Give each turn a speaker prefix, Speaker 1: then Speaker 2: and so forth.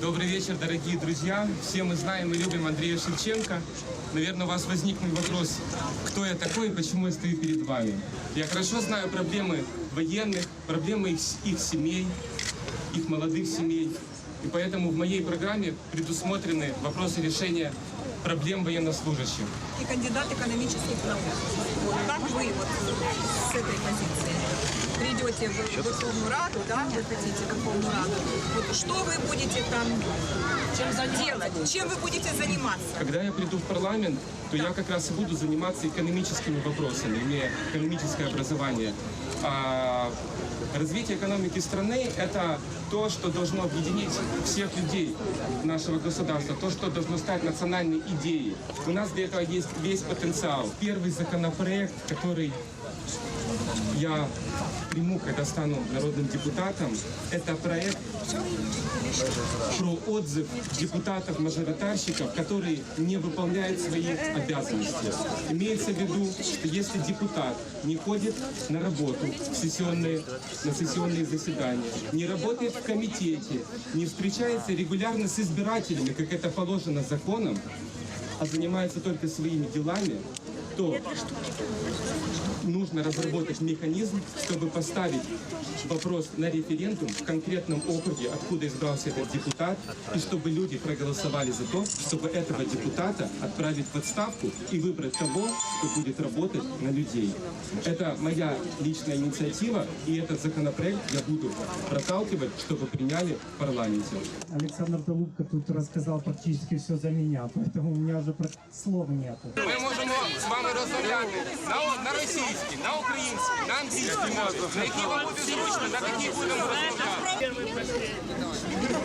Speaker 1: Добрый вечер, дорогие друзья. Все мы знаем и любим Андрея Шевченко. Наверное, у вас возникнет вопрос, кто я такой и почему я стою перед вами. Я хорошо знаю проблемы военных, проблемы их, их семей, их молодых семей. И поэтому в моей программе предусмотрены вопросы решения проблем военнослужащих.
Speaker 2: и кандидат экономических наук. Вот как вы вот с этой позиции придете в Верховную Раду, да, вы хотите в Верховную Раду, вот что вы будете там делать, чем вы будете заниматься?
Speaker 1: Когда я приду в парламент, то я как раз и буду заниматься экономическими вопросами, имея экономическое образование. А развитие экономики страны – это то, что должно объединить всех людей нашего государства, то, что должно стать национальной идеей. У нас для этого есть весь потенциал. Первый законопроект, который я приму, когда стану народным депутатом, это проект про отзыв депутатов-мажоритарщиков, которые не выполняют свои обязанности. Имеется в виду, что если депутат не ходит на работу в сессионные, на сессионные заседания, не работает в комитете, не встречается регулярно с избирателями, как это положено законом, а занимается только своими делами, то нужно разработать механизм, чтобы поставить вопрос на референдум в конкретном округе, откуда избрался этот депутат, и чтобы люди проголосовали за то, чтобы этого депутата отправить в отставку и выбрать того, кто будет работать на людей. Это моя личная инициатива, и этот законопроект я буду проталкивать, чтобы приняли в парламенте.
Speaker 3: Александр Толубко тут рассказал практически все за меня, поэтому у меня уже слов нету.
Speaker 1: Ми можемо з вами розмовляти на, на російській, на українській, на англійській мові, на якій вам буде зручно, на такій будемо розмовляти.
Speaker 4: Вам треба